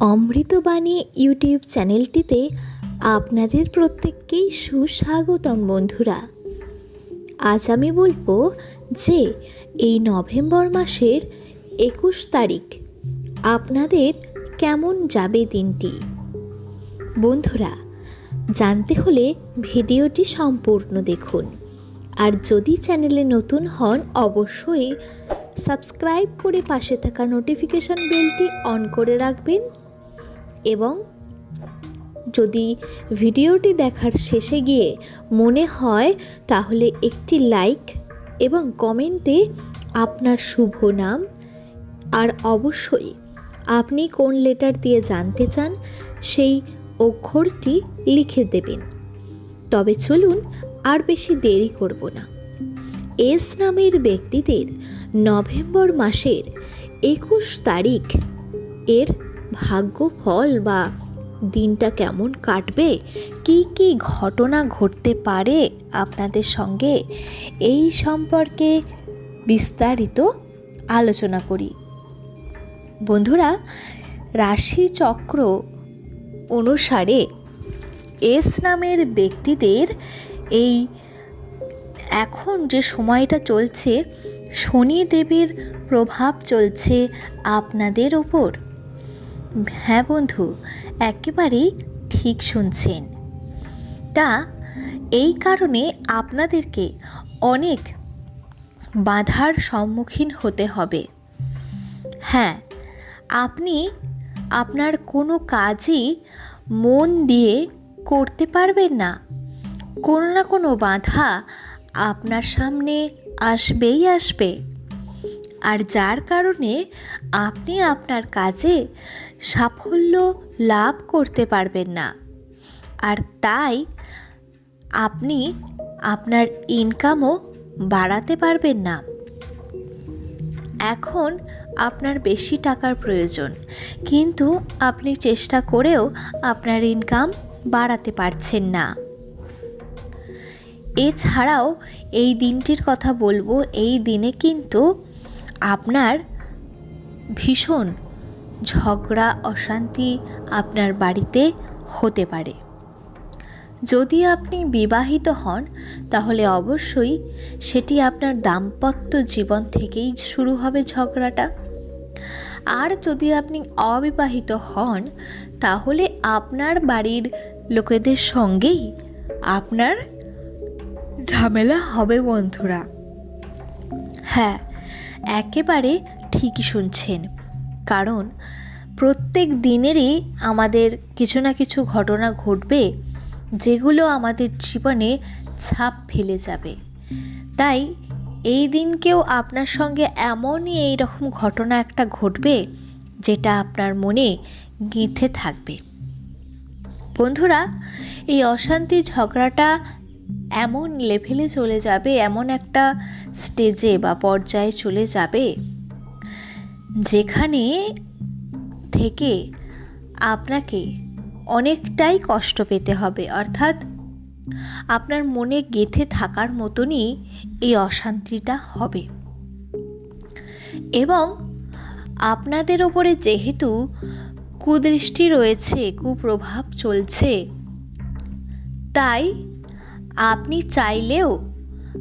অমৃতবাণী YouTube চ্যানেলটিতে আপনাদের প্রত্যেককেই সুস্বাগতম, বন্ধুরা। আজ আমি বলব যে, এই নভেম্বর মাসের একুশ তারিখ আপনাদের কেমন যাবে দিনটি? বন্ধুরা, জানতে হলে ভিডিওটি সম্পূর্ণ দেখুন। আর যদি চ্যানেলে নতুন হন, অবশ্যই সাবস্ক্রাইব করে পাশে থাকা নোটিফিকেশান বেলটি অন করে রাখবেন। এবং যদি ভিডিওটি দেখার শেষে গিয়ে মনে হয়, তাহলে একটি লাইক এবং কমেন্টে আপনার শুভ নাম। আর অবশ্যই আপনি কোন লেটার দিয়ে জানতে চান, সেই অক্ষরটি লিখে দেবেন। তবে চলুন আর বেশি দেরি করব না। এস নামের ব্যক্তিদের নভেম্বর মাসের একুশ তারিখ এর ভাগ্যফল বা দিনটা কেমন কাটবে? কি কি ঘটনা ঘটতে পারে আপনাদের সঙ্গে? এই সম্পর্কে বিস্তারিত আলোচনা করি। বন্ধুরা রাশি চক্র অনুসারে এস নামের ব্যক্তিদের এই এখন যে সময়টা চলছে, শনিদেবের প্রভাব চলছে আপনাদের ওপর। হ্যাঁ বন্ধু, একেবারেই ঠিক শুনছেন। তা, এই কারণে আপনাদেরকে অনেক বাধার সম্মুখীন হতে হবে। হ্যাঁ আপনি আপনার কোনো কাজই মন দিয়ে করতে পারবেন না। কোনো না কোনো বাধা আপনার সামনে আসবেই আসবে। আর যার কারণে আপনি আপনার কাজে সাফল্য লাভ করতে পারবেন না। আর তাই আপনি আপনার ইনকামও বাড়াতে পারবেন না। এখন আপনার বেশি টাকার প্রয়োজন, কিন্তু আপনি চেষ্টা করেও আপনার ইনকাম বাড়াতে পারছেন না। এছাড়াও এই দিনটির কথা বলব, এই দিনে কিন্তু আপনার ভীষণ ঝগড়া, অশান্তি আপনার বাড়িতে হতে পারে। যদি আপনি বিবাহিত হন, তাহলে অবশ্যই সেটি আপনার দাম্পত্য জীবন থেকেই শুরু হবে ঝগড়াটা। আর যদি আপনি অবিবাহিত হন, তাহলে আপনার বাড়ির লোকেদের সঙ্গেই আপনার ঝামেলা হবে বন্ধুরা। হ্যাঁ একেবারে ঠিকই শুনছেন। কারণ প্রত্যেক দিনেরই আমাদের কিছু না কিছু ঘটনা ঘটবে যেগুলো আমাদের জীবনে ছাপ ফেলে যাবে। তাই এই দিনকেও আপনার সঙ্গে এমনই এই রকম ঘটনা একটা ঘটবে যেটা আপনার মনে গেঁথে থাকবে। বন্ধুরা, এই অশান্তি ঝগড়াটা এমন লেভেলে চলে যাবে, এমন একটা স্টেজে বা পর্যায়ে চলে যাবে যেখানে থেকে আপনাকে অনেকটাই কষ্ট পেতে হবে। অর্থাৎ আপনার মনে গেঁথে থাকার মতনই এই অশান্তিটা হবে। এবং আপনাদের ওপরে যেহেতু কুদৃষ্টি রয়েছে, কুপ্রভাব চলছে, তাই আপনি চাইলেও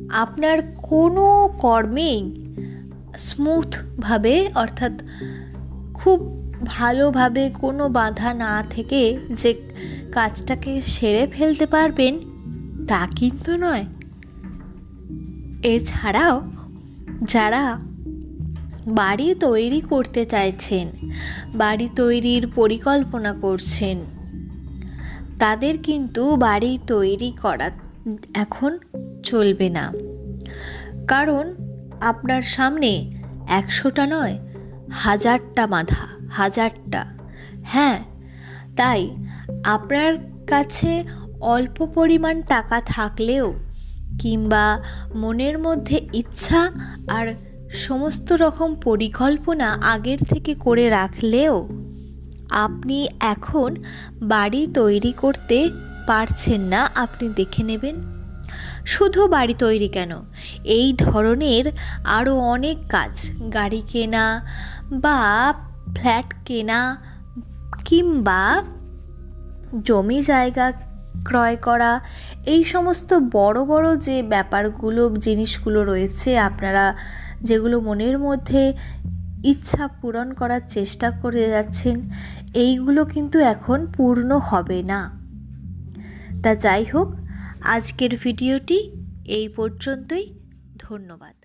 আপনার কোনো কর্মেই স্মুথভাবে অর্থাৎ খুব ভালোভাবে কোনো বাধা না থেকে যে কাজটাকে সেরে ফেলতে পারবেন, তা কিন্তু নয়। এছাড়াও, যারা বাড়ি তৈরি করতে চাইছেন, বাড়ি তৈরির পরিকল্পনা করছেন, তাদের কিন্তু বাড়ি তৈরি করা এখন চলবে না। কারণ আপনার সামনে একশোটা নয়, হাজারটা বাধা, হাজারটা। হ্যাঁ তাই আপনার কাছে অল্প পরিমাণ টাকা থাকলেও কিংবা মনের মধ্যে ইচ্ছা আর সমস্ত রকম পরিকল্পনা আগের থেকে করে রাখলেও আপনি এখন বাড়ি তৈরি করতে পারছেন না, আপনি দেখে নেবেন। শুধু বাড়ি তৈরি কেন? এই ধরনের আরও অনেক কাজ। গাড়ি কেনা বা ফ্ল্যাট কেনা কিংবা জমি জায়গা ক্রয় করা, এই সমস্ত বড় বড় যে ব্যাপারগুলো, জিনিসগুলো রয়েছে, আপনারা যেগুলো মনের মধ্যে ইচ্ছা পূরণ করার চেষ্টা করে যাচ্ছেন, এইগুলো কিন্তু এখন পূর্ণ হবে না। তা যাই হোক আজকের ভিডিওটি এই পর্যন্তই। ধন্যবাদ।